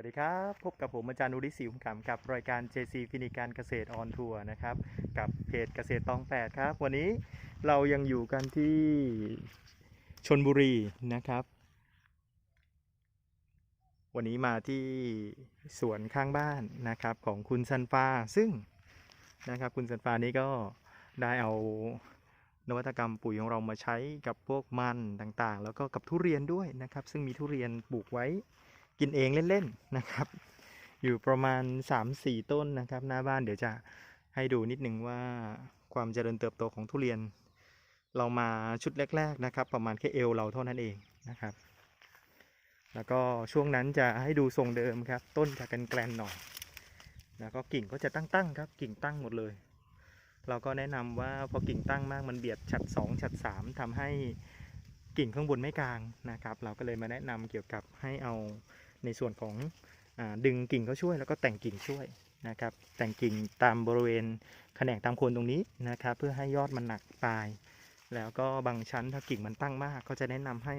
วัสดีครับ พบกับผมอาจารย์นุริศรีหุ่มขำกับรายการ JC ฟินิการเกษตรออนทัวร์นะครับ กับเพจเกษตรตอง8ครับ วันนี้เรายังอยู่กันที่ชนบุรีนะครับ วันนี้มาที่สวนข้างบ้านนะครับของคุณซันฟ้าซึ่งนะครับคุณซันฟ้านี้ก็ได้เอานวัตกรรมปุ๋ยของเรามาใช้กับพวกมันต่างๆ แล้วก็กับทุเรียนด้วยนะครับ ซึ่งมีทุเรียนปลูกไว้ กินเองเล่นๆนะครับ อยู่ประมาณ 3-4 ต้นนะครับ หน้าบ้านเดี๋ยวจะให้ดูนิดนึงว่าความเจริญเติบโตของทุเรียน เรามาชุดแรก ๆนะครับ ประมาณแค่เอวเราเท่านั้นเองนะครับ แล้วก็ช่วงนั้นจะให้ดูทรงเดิมครับ ต้นจะกันแกลนหน่อยแล้วก็กิ่งก็จะตั้งๆครับกิ่งตั้งหมดเลย เราก็แนะนำว่าพอกิ่งตั้งมากมันเบียดฉัด 2 ฉัด 3ทำให้กิ่งข้างบนไม่กลางนะครับ เราก็เลยมาแนะนำเกี่ยวกับให้เอา ในส่วนของอดึงกิ่งเขาช่วย แล้วก็แต่งกิ่งช่วยนะครับ แต่งกิ่งตามบริเวณแขนงตามโคนตรงนี้นะครับ เพื่อให้ยอดมันหนักปลาย แล้วก็บางชั้นถ้ากิ่งมันตั้งมากก็จะแนะนำให้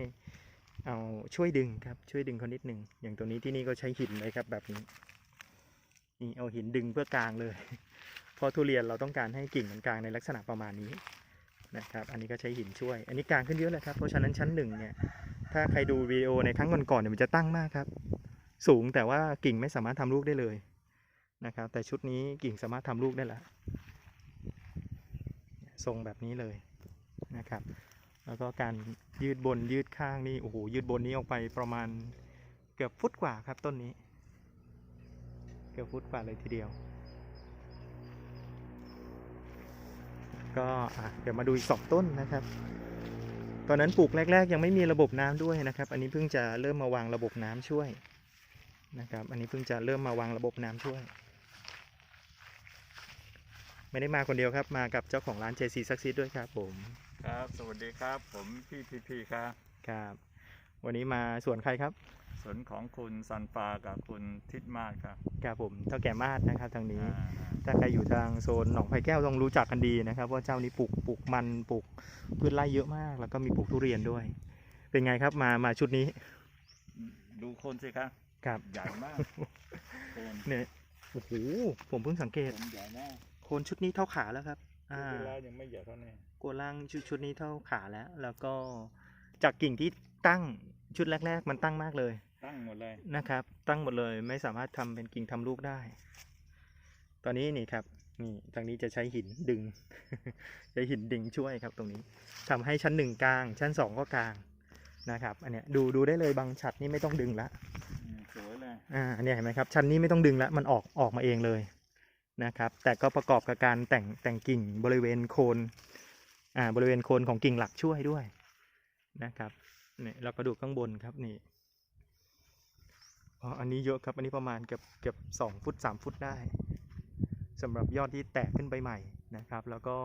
เอาช่วยดึงครับช่วยดึงเขานิดหนึ่งอย่างตัวนี้ที่นี่ก็ใช้หินเลยครับแบบนี้นี่เอาหินดึงเพื่อกลางเลย เพราะทุเรียนเราต้องการให้กิ่งมันกลางในลักษณะประมาณนี้นะครับ อันนี้ก็ใช้หินช่วย อันนี้กลางขึ้นเยอะเลยครับ เพราะฉะนั้นชั้นหนึ่งเนี่ย ถ้าใครดูวิดีโอในครั้งก่อนๆเนี่ยมันจะตั้งมากครับ สูงแต่ว่ากิ่งไม่สามารถทำลูกได้เลยนะครับ แต่ชุดนี้กิ่งสามารถทำลูกได้แล้วทรงแบบนี้เลยนะครับ แล้วก็การยืดบนยืดข้างนี่โอ้โหยืดบนนี้ออกไปประมาณเกือบฟุตกว่าครับต้นนี้ เกือบฟุตกว่าเลยทีเดียว ก็เดี๋ยวมาดูอีกสองต้นนะครับ ตอนนั้นปลูกแรก ๆ ยังไม่มีระบบน้ำด้วยนะครับ อันนี้เพิ่งจะเริ่มมาวางระบบน้ำช่วยนะครับ อันนี้เพิ่งจะเริ่มมาวางระบบน้ำช่วย ไม่ได้มาคนเดียวครับ มากับเจ้าของร้าน JC Success ด้วยครับผมครับ สวัสดีครับ ผมพี่พีพีครับครับ วันนี้มาสวนใครครับ สวนของคุณซันฟากับคุณทิดมาศครับครับผมเท่าแก่มาดนะครับทางนี้ อ่าถ้าใครอยู่ทางโซนหนองไผ่แก้วต้องรู้จักกันดีนะครับว่าเจ้านี้ปลูกปลูกมันปลูกพืชไร่เยอะมาก แล้วก็มีปลูกทุเรียนด้วย เป็นไงครับมามาชุดนี้ดูโคนสิครับครับใหญ่มากโคนเนี่ยโอ้โหผมเพิ่งสังเกตโคนใหญ่มากโคนชุดนี้เท่าขาแล้วครับอ่าเวลายังไม่ใหญ่เท่านี้โกล่างชุดชุดนี้เท่าขาแล้ว แล้วก็จากกิ่งที่ตั้ง ชุดแรก ๆ มันตั้งมากเลย ตั้งหมดเลยนะครับ ตั้งหมดเลยไม่สามารถทำเป็นกิ่งทำลูกได้ ตอนนี้นี่ครับนี่ทางนี้จะใช้หินดึง ใช้หินดึงช่วยครับตรงนี้ทำให้ชั้นหนึ่งกลาง ชั้นสองก็กลางนะครับ อันเนี้ยดูดูได้เลยบางฉัดนี่ไม่ต้องดึงละอืมสวยเลยอ่าอันเนี้ยเห็นไหมครับ ชั้นนี้ไม่ต้องดึงแล้วมันออกออกมาเองเลยนะครับ แต่ก็ประกอบกับการแต่งแต่งกิ่งบริเวณโคนอ่าบริเวณโคนของกิ่งหลักช่วยด้วยนะครับ เนี่ยเราก็ดูข้างบนครับนี่อ๋ออันนี้เยอะครับ อันนี้ประมาณเกือบเกือบสองฟุตสามฟุตได้สำหรับยอดที่แตกขึ้นไปใหม่นะครับ แล้วก็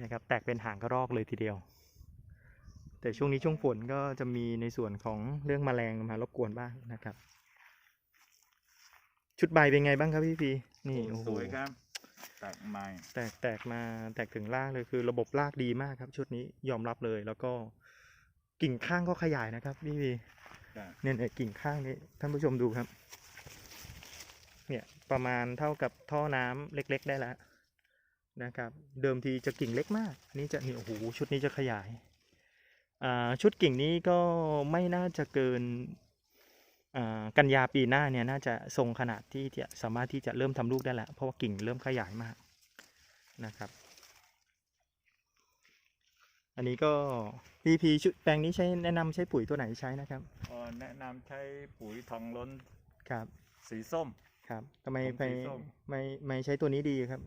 นะครับแตกเป็นหางกระรอกเลยทีเดียว แต่ช่วงนี้ช่วงฝนก็จะมีในส่วนของเรื่องแมลงมารบกวนบ้างนะครับ ชุดใบเป็นไงบ้างครับพี่พีนี่โอ้โหสวยครับ แตกใหม่แตกแตกมาแตกถึงรากเลยคือระบบรากดีมากครับ ชุดนี้ยอมรับเลยแล้วก็ กิ่งข้างก็ขยายนะครับพี่พีครับเนี่ยเนี่ยกิ่งข้างนี้ท่านผู้ชมดูครับ เนี่ยประมาณเท่ากับท่อน้ำเล็ก ๆ ได้แล้วนะครับ เดิมทีจะกิ่งเล็กมากอันนี้จะนี่โอ้โหชุดนี้จะขยายอ่าชุดกิ่งนี้ก็ไม่น่าจะเกินอ่ากันยาปีหน้าเนี่ยน่าจะทรงขนาดที่จะสามารถที่จะเริ่มทำลูกได้แล้วเพราะว่ากิ่งเริ่มขยายมากนะครับ อันนี้ก็พีพีชุดแปลงนี้ใช้แนะนำใช้ปุ๋ยตัวไหนใช้นะครับก็แนะนำใช้ปุ๋ยทองล้นครับ สีส้ม ครับทำไมผมไปสีส้ม ไม่ไม่ใช้ตัวนี้ดีครับ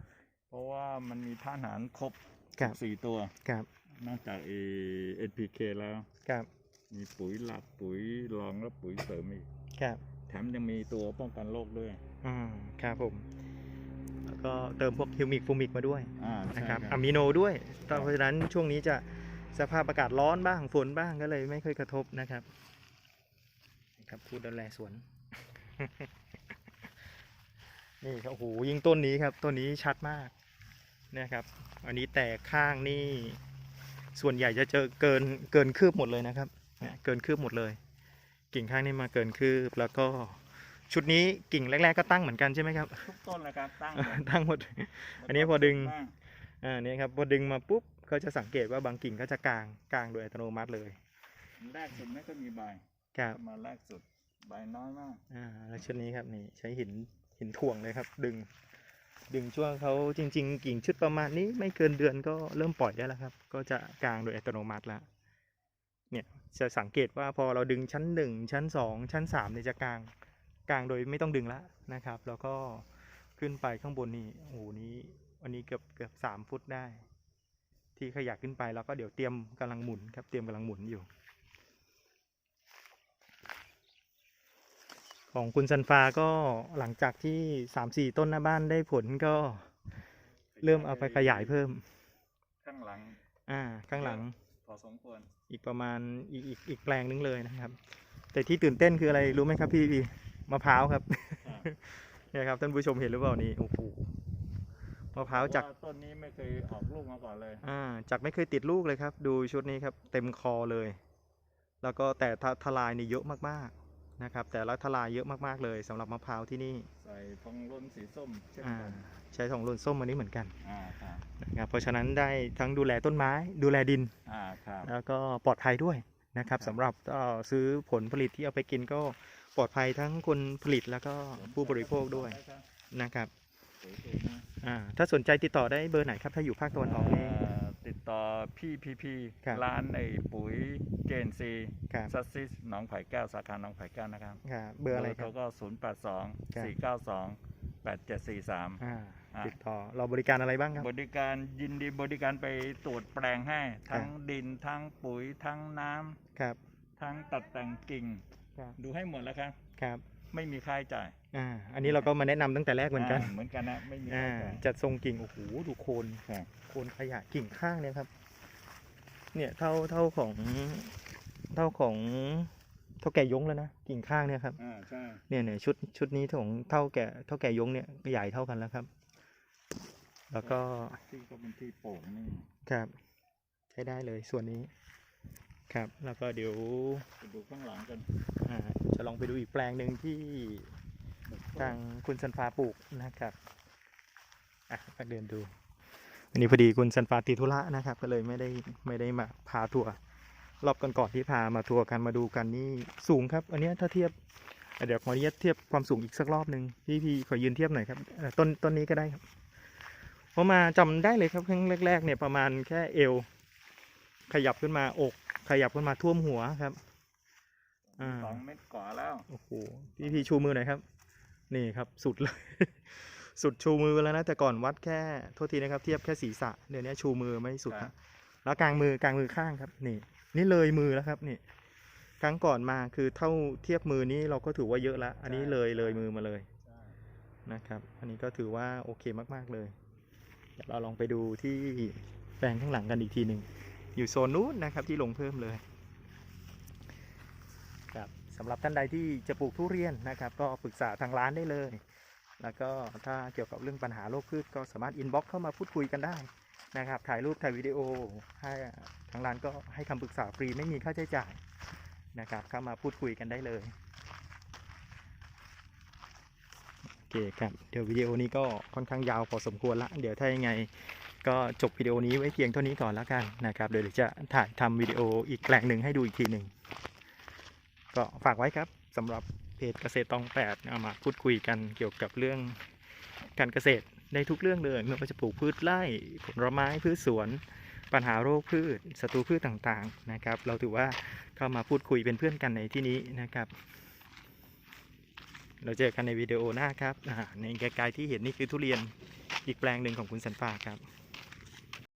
เพราะว่ามันมีท่าตุอาหารครบครับ สี่ตัว ครับ นอกจากเอ NPK แล้ว ครับ มีปุ๋ยหลักปุ๋ยรองและปุ๋ยเสริมอีก ครับ แถมยังมีตัวป้องกันโรคด้วย อืม ครับผม แล้วก็เติมพวกฮิวมิกฟูมิกมาด้วยอ่านะใช่ครับคอะรับมิโนด้วยครับเพราะฉะนั้นช่วงนี้จะ สภาพอากาศร้อนบ้างฝนบ้างก็เลยไม่ค่อยกระทบนะครับครับพูดแล้วแลสวน นี่ครับโอ้โหยิงต้นนี้ครับต้นนี้ชัดมากนะครับ อันนี้แตกข้างนี่ ส่วนใหญ่จะเจอเกินเกินคืบหมดเลยนะครับเนี่ยเกินคืบหมดเลย กิ่งข้างนี่มาเกินคืบแล้วก็ชุดนี้กิ่งแรก ๆก็ตั้งเหมือนกันใช่ไหมครับทุกต้นเลยครับตั้งหมดตั้งหมด อันนี้พอดึงบ้างอ่าเนี่ยครับพอดึงมาปุ๊บ ก็จะสังเกตว่าบางกิ่งก็จะกลางกลางโดยอัตโนมัติเลยแรกสุดไม่ก็มีใบครับมาแรกสุดใบน้อยมากอ่าแล้วชุดนี้ครับนี่ใช้หินหินถ่วงเลยครับ ดึง ดึงช่วงเขาจริง ๆ กิ่งชุดประมาณนี้ไม่เกินเดือนก็เริ่มปล่อยได้แล้วครับ ก็จะกลางโดยอัตโนมัติแล้วเนี่ยจะสังเกตว่าพอเราดึงชั้นหนึ่งชั้นสองชั้นสามเนี่ยจะกลางกลางโดยไม่ต้องดึงละนะครับ แล้วก็ขึ้นไปข้างบนนี่โอ้โหนี้อันนี้เกือบเกือบสามฟุตได้ ที่ขยักขึ้นไปแล้วก็เดี๋ยวเตรียมกำลังหมุนครับ เตรียมกำลังหมุนอยู่ ของคุณซันฟ้าก็หลังจากที่สามสี่ต้นหน้าบ้านได้ผลก็เริ่มเอาไปขยายเพิ่ม ข้างหลัง อ่า ข้างหลัง พอสมควร อีกประมาณอีกอีกอีกแปลงนึงเลยนะครับ แต่ที่ตื่นเต้นคืออะไรรู้ไหมครับพี่พี่มะพร้าวครับครับเนี่ยครับท่านผู้ชมเห็นหรือเปล่านี่โอ้โห มะพร้าวจากเพะต้นนี้ไม่เคยออกลูกมาก่อนเลย อ่าจากไม่เคยติดลูกเลยครับ ดูชุดนี้ครับ เต็มคอเลย แล้วก็แต่ทะทลายนี่เยอะมากๆนะครับ แต่ละทลายเยอะมากๆเลยสำหรับมะพร้าวที่นี่ใส่ทองล้นสีส้มเช่นอ่ากันใช้ของหล่นส้มอันนี้เหมือนกันอ่าครับนะครับเพราะฉะนั้นได้ทั้งดูแลต้นไม้ ดูแลดิน อ่าครับ แล้วก็ปลอดภัยด้วยนะครับครับ สำหรับเอ่อซื้อผลผลิตที่เอาไปกินก็ปลอดภัยทั้งคนผลิตแล้วก็ผู้บริโภคด้วยนะครับ สวยๆนะ อ่าถ้าสนใจติดต่อได้เบอร์ไหนครับ ถ้าอยู่ภาคตะวันออกนี่าติดต่อพี่พีพีครับร้านไอ้ปุ๋ยเจนซีครับ ซัสซิสหนองไผ่แก้วสาขาหนองไผ่แก้วนะครับครับเบอร์อะไรครับเขาก็ศูนย์แปดสองครับ สี่เก้าสองแปดเจ็ดสี่สาม อ่าอ่า ติดต่อเราบริการอะไรบ้างครับ บริการยินดีบริการไปตรวจแปลงให้ทั้งครับดินทั้งปุ๋ยทั้งน้ำครับทั้งตัดแต่งกิ่ง ครับดูให้หมดแล้วครับ ครับ ไม่มีค่าใช้จ่ายอ่าอันนี้เราก็มาแนะนำตั้งแต่แรกเหมือนกันาเหมือนกันนะไม่มีอ่าค่าใช้จ่าย จัดทรงกิ่งโอ้โหดูโคนครับ โคนขยะกิ่งข้างเนี่ยครับ เนี่ยเท่าเท่าของเท่าของเท่าแก่ยงแล้วนะกิ่งข้างเนี่ยครับ อ่าใช่เนี่ยเนี่ยชุดชุดนี้ของเท่าแก่เท่าแก่ยงเนี่ยใหญ่เท่ากันแล้วครับ แล้วก็ที่ก็เป็นที่โป่งนี่ครับ ใช้ได้เลยส่วนนี้ ครับ แล้วก็เดี๋ยวไปดูข้างหลังกันอ่าจะลองไปดูอีกแปลงหนึ่งที่ทางคุณสันฟ้าปลูกนะครับอะก็เดินดูวันนี้พอดีคุณสันฟ้าติดธุระนะครับ ก็เลยไม่ได้ไม่ได้มาพาทัวร์รอบก่อนๆที่พามาทัวร์กันมาดูกันนี่สูงครับ อันเนี้ยถ้าเทียบอะเดี๋ยวขออนุญาตเทียบความสูงอีกสักรอบหนึ่งพี่พี่ขอยืนเทียบหน่อยครับเอ่อต้นต้นนี้ก็ได้ครับเพราะมาจำได้เลยครับครั้งแรกๆเนี่ยประมาณแค่เอว ขยับขึ้นมาอก ขยับขึ้นมาท่วมหัวครับอ่าสองเม็ดกว่าแล้วโอ้โหพี่พี่ชูมือหน่อยครับ นี่ครับสุดเลย สุดชูมือแล้วนะแต่ก่อนวัดแค่โทษทีนะครับ เทียบแค่ศีรษะเดี๋ยวนี้ชูมือไม่สุดครันะบแล้วกลางมือกลางมือข้างครับ นี่ นี่เลยมือแล้วครับนี่ครั้งก่อนมาคือเท่าเทียบมือนี้เราก็ถือว่าเยอะละอันนี้เลยเลยมือมาเลยใช่นะครับ อันนี้ก็ถือว่าโอเคมาก ๆ เลย เดี๋ยวเราลองไปดูที่แปลงข้างหลังกันอีกทีหนึ่ง อยู่โซนนู้นนะครับที่ลงเพิ่มเลยครับสำหรับท่านใดที่จะปลูกทุเรียนนะครับ ก็ปรึกษาทางร้านได้เลย แล้วก็ถ้าเกี่ยวกับเรื่องปัญหาโรคพืชก็สามารถอินบ็อกเข้ามาพูดคุยกันได้นะครับถ่ายรูปถ่ายวิดีโอให้ทางร้านก็ให้คำปรึกษาฟรีไม่มีค่าใช้จ่ายนะครับเข้ามาพูดคุยกันได้เลยโอเคครับเดี๋ยววิดีโอนี้ก็ค่อนข้างยาวพอสมควรละเดี๋ยวถ้ายังไง ก็จบวิดีโอนี้ไว้เพียงเท่านี้ก่อนแล้วกันนะครับเดี๋ยวจะถ่ายทำวิดีโออีกแปลงหนึ่งให้ดูอีกทีหนึ่งก็ฝากไว้ครับสำหรับเพจเกษตรตองแปดเอามาพูดคุยกันเกี่ยวกับเรื่องการเกษตรในทุกเรื่องเลยไม่ว่าจะปลูกพืชไร่ผลไม้พืชสวน ปัญหาโรคพืชศัตรูพืชต่างๆนะครับ เราถือว่าเข้ามาพูดคุยเป็นเพื่อนกันในที่นี้นะครับ เราเจอกันในวิดีโอหน้าครับในไกลๆที่เห็นนี่คือทุเรียนอีกแปลงหนึ่งของคุณสันฟ้าครับ